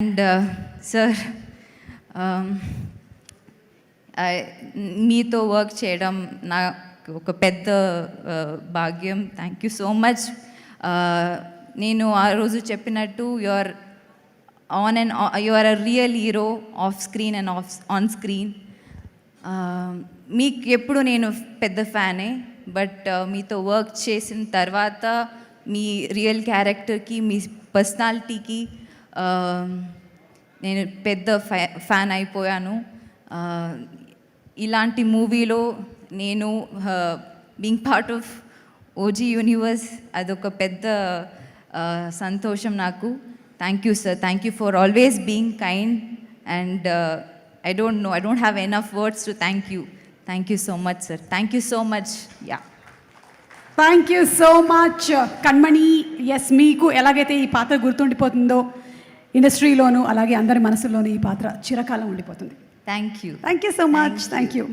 And sir uh, um, మీతో work చేయడం నాకు ఒక పెద్ద uh, భాగ్యం. థ్యాంక్ యూ సో మచ్ నేను ఆ రోజు చెప్పినట్టు your on and you are a real hero off screen and off on screen మీకు ఎప్పుడు నేను పెద్ద ఫ్యానే బట్ uh, మీతో వర్క్ చేసిన తర్వాత మీ రియల్ క్యారెక్టర్కి మీ పర్సనాలిటీకి నేను పెద్ద ఫ్యా ఫ్యాన్ అయిపోయాను. ఇలాంటి మూవీలో నేను being part of OG universe అదొక పెద్ద సంతోషం నాకు. Thank you sir thank you for always being kind and I don't know I don't have enough words to thank you thank you so much sir thank you so much yeah thank you so much Kanmani yes మీకు ఎలాగైతే ఈ పాత్ర గుర్తుండిపోతుందో ఇండస్ట్రీలోను అలాగే అందరి మనసులోనూ ఈ పాత్ర చిరకాలం ఉండిపోతుంది. Thank you thank you so much thank you